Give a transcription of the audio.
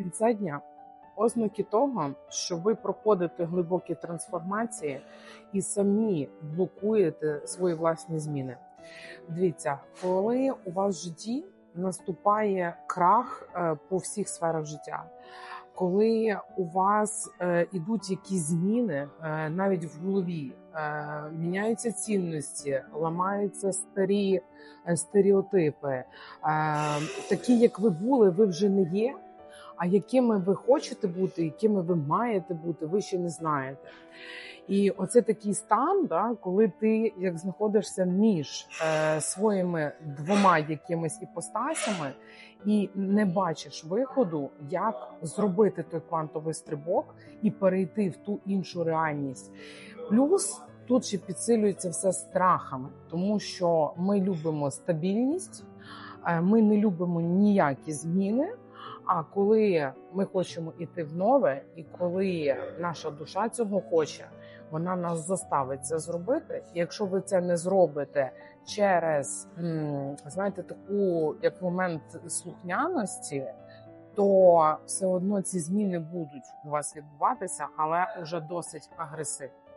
кінця дня ознаки того, що ви проходите глибокі трансформації і самі блокуєте свої власні зміни. Дивіться, коли у вас в житті наступає крах е, по всіх сферах життя, коли у вас е, ідуть якісь зміни е, навіть в голові, міняються цінності, ламаються старі стереотипи, такі, як ви були, ви вже не є. А якими ви хочете бути, якими ви маєте бути, ви ще не знаєте. І оце такий стан, да, коли ти як знаходишся між е, своїми двома якимись іпостасями і не бачиш виходу, як зробити той квантовий стрибок і перейти в ту іншу реальність. Плюс тут ще підсилюється все страхами, тому що ми любимо стабільність, е, ми не любимо ніякі зміни. А коли ми хочемо йти в нове, і коли наша душа цього хоче, вона нас заставить це зробити. Якщо ви це не зробите через знаєте, таку як момент слухняності, то все одно ці зміни будуть у вас відбуватися, але уже досить агресивно.